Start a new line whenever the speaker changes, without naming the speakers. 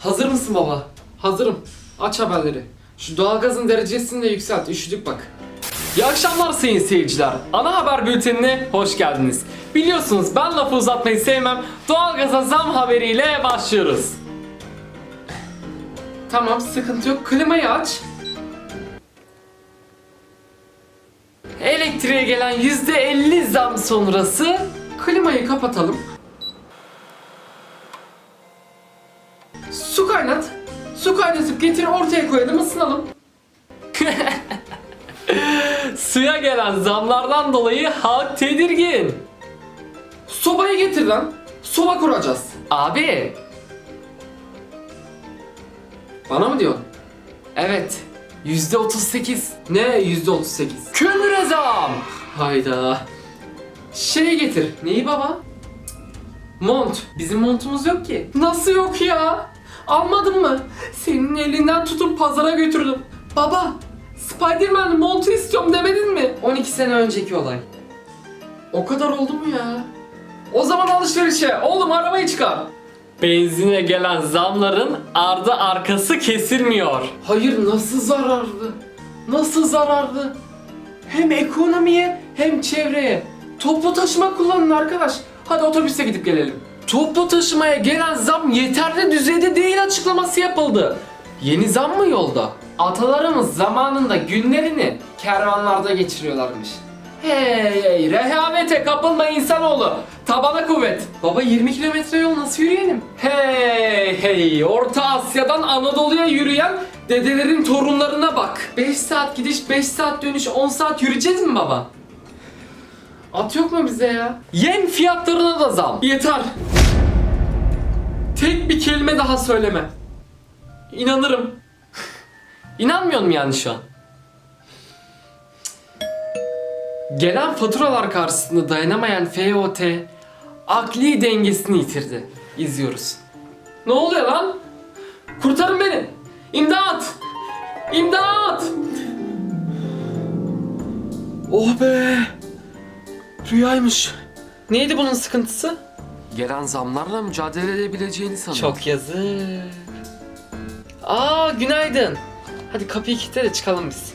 Hazır mısın baba? Hazırım. Aç haberleri. Şu doğalgazın derecesini de yükselt. Üşüdük bak. İyi akşamlar sayın seyirciler. Ana haber bültenine hoş geldiniz. Biliyorsunuz ben lafı uzatmayı sevmem. Doğalgaza zam haberiyle başlıyoruz. Tamam sıkıntı yok. Klimayı aç. Elektriğe gelen %50 zam sonrası klimayı kapatalım. Su kaynatıp getir ortaya koyalım ısınalım. Suya gelen zamlardan dolayı halk tedirgin. Sobayı getir lan. Soba kuracağız. Abi. Bana mı diyorsun? Evet. Yüzde otuz sekiz. Ne yüzde otuz sekiz? Kömüre zam. Hayda. Şey getir. Neyi baba? Mont. Bizim montumuz yok ki. Nasıl yok ya? Almadın mı? Senin elinden tutup pazara götürdüm. Baba, Spider-Man montu istiyorum demedin mi? 12 sene önceki olay. O kadar oldu mu ya? O zaman alışverişe. Oğlum arabayı çıkar. Benzine gelen zamların ardı arkası kesilmiyor. Hayır nasıl zararlı? Nasıl zararlı? Hem ekonomiye hem çevreye. Toplu taşıma kullanın arkadaş. Hadi otobüse gidip gelelim. Toplu taşımaya gelen zam yeterli düzeyde değil açıklaması yapıldı. Yeni zam mı yolda? Atalarımız zamanında günlerini kervanlarda geçiriyorlarmış. Hey hey rehavete kapılma insanoğlu. Tabana kuvvet. Baba 20 kilometre yol nasıl yürüyelim? Hey hey Orta Asya'dan Anadolu'ya yürüyen dedelerin torunlarına bak. 5 saat gidiş 5 saat dönüş 10 saat yürüyeceğiz mi baba? At yok mu bize ya? Yem fiyatlarına da zam. Yeter. Tek bir kelime daha söyleme. İnanırım. İnanmıyor musun yani şu an? Gelen faturalar karşısında dayanamayan FOT akli dengesini yitirdi. İzliyoruz. Ne oluyor lan? Kurtarın beni. İmdat! İmdat! Oh be! Rüyaymış. Neydi bunun sıkıntısı?
Gelen zamlarla mücadele edebileceğini sanıyorum.
Çok yazık. Aa günaydın. Hadi kapıyı kilitle de çıkalım biz.